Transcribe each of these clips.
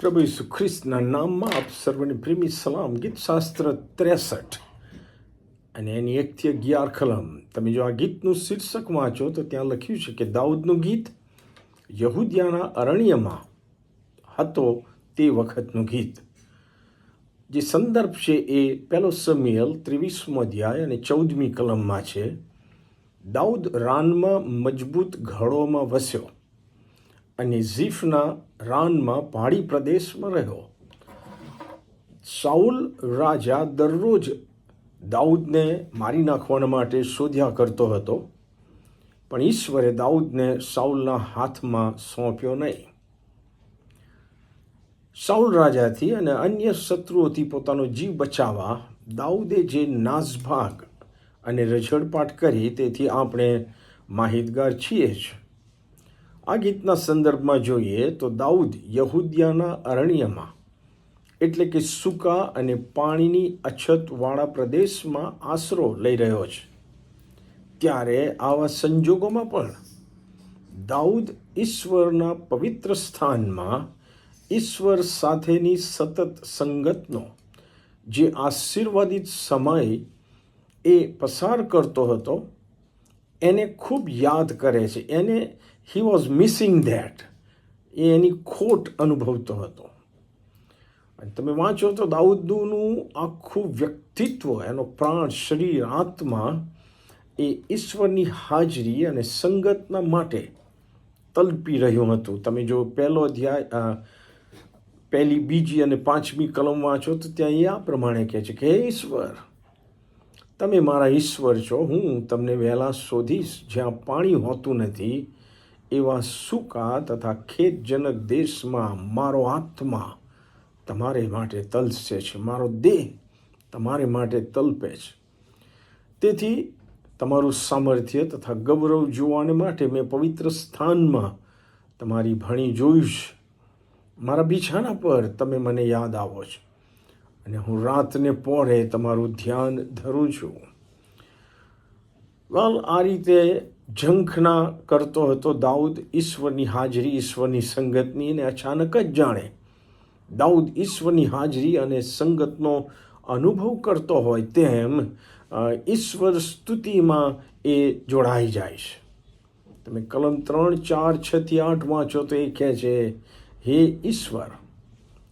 પ્રભુ ઈસુ ખ્રિસ્તના નામમાં આપ સર્વને પ્રેમી સલામ, ગીત શાસ્ત્ર ત્રેસઠ. અને એની એકથી અગિયાર કલમ. તમે જો આ ગીતનું શીર્ષક વાંચો, તો ત્યાં લખ્યું છે કે દાઉદનું ગીત યહૂદિયાના અરણ્યમાં હતો તે વખતનું ગીત. જે સંદર્ભ છે એ પહેલો સમિયલ ત્રેવીસમો અધ્યાય અને ચૌદમી કલમમાં છે. દાઉદ રાનમાં મજબૂત ઘડોમાં વસ્યો. અને ઝીફના રાનમાં પહાડી પ્રદેશમાં રહ્યો. સાઉલ રાજા દરરોજ દાઉદને મારી નાખવા માટે શોધ્યા કરતો હતો, પણ ઈશ્વરે દાઉદને સાઉલના હાથમાં સોંપ્યો નહીં. સાઉલ રાજાથી અને અન્ય શત્રુઓથી પોતાનો જીવ બચાવવા દાઉદે જે નાસભાગ અને રઝળપાટ કરી, તેથી આપણે માહિતગાર છીએ જ. આ ગીતના સંદર્ભમાં જોઈએ તો દાઉદ યહૂદિયાના અરણ્યમાં, એટલે કે સૂકા અને પાણીની અછતવાળા પ્રદેશમાં આશરો લઈ રહ્યો છે. ત્યારે આવા સંજોગોમાં પણ દાઉદ ઈશ્વરના પવિત્ર સ્થાનમાં ઈશ્વર સાથેની સતત સંગતનો જે આશીર્વાદિત સમય એ પસાર કરતો હતો એને ખૂબ યાદ કરે છે. એને હી વોઝ મિસિંગ ધેટ એ એની ખોટ અનુભવતો હતો. અને તમે વાંચો તો દાઉદનું આખું વ્યક્તિત્વ, એનો પ્રાણ, શરીર, આત્મા એ ઈશ્વરની હાજરી અને સંગતના માટે તલપી રહ્યું હતું. તમે જો પહેલો અધ્યાય પહેલી બીજી અને પાંચમી કલમ વાંચો તો ત્યાં એ આ પ્રમાણે કહે છે કે, હે ઈશ્વર તમે મારા ઈશ્વર છો, હું તમને વહેલા શોધીશ, જ્યાં પાણી હોતું નથી, એવા સૂકા તથા ખેતજનક દેશમાં મારો આત્મા તમારે માટે તલસે છે, મારો દેહ તમારે માટે તલપે છે. તેથી તમારું સામર્થ્ય તથા ગૌરવ જોવાને માટે મેં પવિત્ર સ્થાનમાં તમારી ભણી જોઈશ મારા બિછાના પર તમે મને યાદ આવો છો. અને હું રાતને પોરે તમારું ધ્યાન ધરું છું. વાલ આ રીતે ઝંખના કરતો હતો દાઉદ ઈશ્વરની હાજરી, ઈશ્વરની સંગતની અને અચાનક જ જાણે દાઉદ ઈશ્વરની હાજરી અને સંગતનો અનુભવ કરતો હોય તેમ ઈશ્વર સ્તુતિમાં એ જોડાઈ જાય છે. તમે કલમ ત્રણ, ચાર છથી આઠ વાંચો તો એ કહે છે, હે ઈશ્વર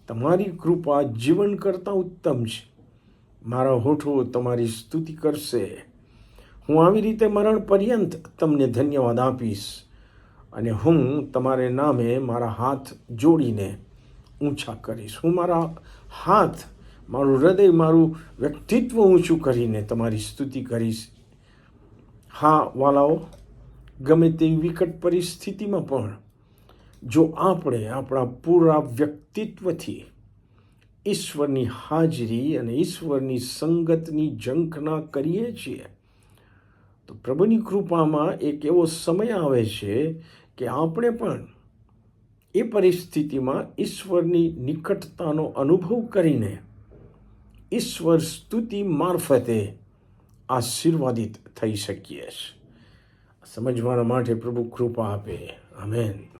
તમારી કૃપા જીવન કરતાં ઉત્તમ છે. મારા હોઠો તમારી સ્તુતિ કરશે. હું આવી રીતે મરણ પર્યંત તમને ધન્યવાદ આપીશ અને હું તમારે નામે મારા હાથ જોડીને ઊંચા કરીશ. હું મારા હાથ, મારું હૃદય, મારું વ્યક્તિત્વ ઊંચું કરીને તમારી સ્તુતિ કરીશ. હા, વાલાઓ, ગમે તેવી વિકટ પરિસ્થિતિમાં પણ જો આપણે આપણા પૂરા વ્યક્તિત્વથી ઈશ્વરની હાજરી અને ઈશ્વરની સંગતની ઝંખના કરીએ છીએ, તો પ્રભુની કૃપામાં એક એવો સમય આવે છે કે આપણે પણ એ પરિસ્થિતિમાં ઈશ્વરની નિકટતાનો અનુભવ કરીને ઈશ્વર સ્તુતિ મારફતે આશીર્વાદિત થઈ શકીએ સમજવાના માટે પ્રભુ કૃપા આપે. આમેન.